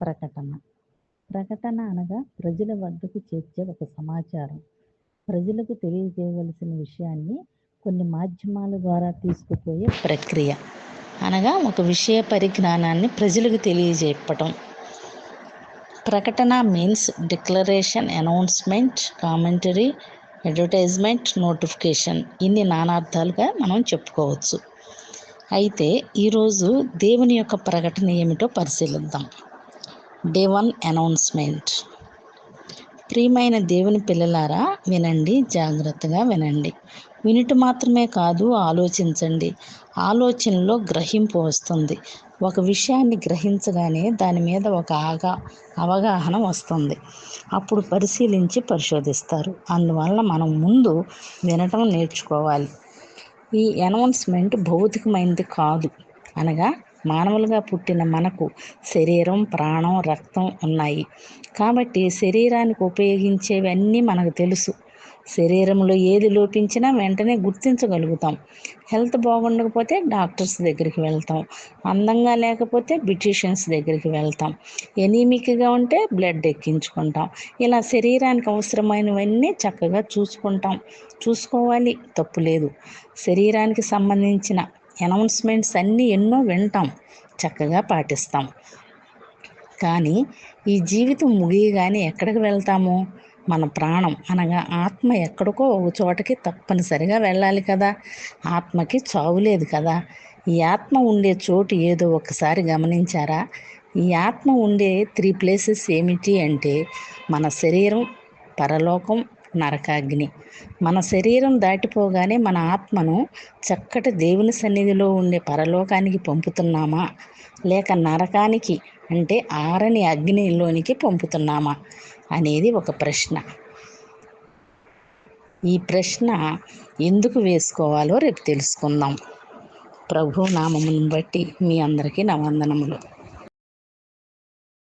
ప్రకటన. ప్రకటన అనగా ప్రజల వద్దకు చేర్చే ఒక సమాచారం. ప్రజలకు తెలియజేయవలసిన విషయాన్ని కొన్ని మాధ్యమాల ద్వారా తీసుకుపోయే ప్రక్రియ. అనగా ఒక విషయ పరిజ్ఞానాన్ని ప్రజలకు తెలియజేయటం. ప్రకటన means declaration announcement commentary advertisement notification ఇన్ని నానార్థాలుగా మనం చెప్పుకోవచ్చు. అయితే ఈరోజు దేవుని యొక్క ప్రకటన ఏమిటో పరిశీలిద్దాం. Day one announcement. ప్రియమైన దేవుని పిల్లలారా వినండి జాగ్రత్తగా వినండి. వినుట మాత్రమే కాదు ఆలోచించండి. ఆలోచనలో గ్రహింపు వస్తుంది. ఒక విషయాన్ని గ్రహించగానే దాని మీద ఒక ఆగా అవగాహన వస్తుంది. అప్పుడు పరిశీలించి పరిశోధిస్తారు. అందువల్ల మనం ముందు వినటం నేర్చుకోవాలి. ఈ అనౌన్స్మెంట్ భౌతికమైనది కాదు. అనగా మానవులుగా పుట్టిన మనకు శరీరం ప్రాణం రక్తం ఉన్నాయి. కాబట్టి శరీరానికి ఉపయోగించేవన్నీ మనకు తెలుసు. శరీరంలో ఏది లోపించినా వెంటనే గుర్తించగలుగుతాం. హెల్త్ బాగుండకపోతే డాక్టర్స్ దగ్గరికి వెళ్తాం. అందంగా లేకపోతే బ్యూటీషియన్స్ దగ్గరికి వెళ్తాం. ఎనీమిక్గా ఉంటే బ్లడ్ ఎక్కించుకుంటాం. ఇలా శరీరానికి అవసరమైనవన్నీ చక్కగా చూసుకుంటాం. చూసుకోవాలి తప్పు లేదు. శరీరానికి సంబంధించిన అనౌన్స్మెంట్స్ అన్నీ ఎన్నో వింటాం చక్కగా పాటిస్తాం. కానీ ఈ జీవితం ముగియగానే ఎక్కడికి వెళ్తాము? మన ప్రాణం అనగా ఆత్మ ఎక్కడికో ఒక చోటకి తప్పనిసరిగా వెళ్ళాలి కదా? ఆత్మకి చావు లేదు కదా? ఈ ఆత్మ ఉండే చోటు ఏదో ఒకసారి గమనించారా? ఈ ఆత్మ ఉండే త్రీ ప్లేసెస్ ఏమిటి అంటే మన శరీరం పరలోకం నరకాగ్ని. మన శరీరం దాటిపోగానే మన ఆత్మను చక్కటి దేవుని సన్నిధిలో ఉండే పరలోకానికి పంపుతున్నామా? లేక నరకానికి అంటే ఆరని అగ్నిలోనికి పంపుతున్నామా? అనేది ఒక ప్రశ్న. ఈ ప్రశ్న ఎందుకు వేసుకోవాలో రేపు తెలుసుకుందాం. ప్రభు నామమును బట్టి మీ అందరికీ నా వందనములు.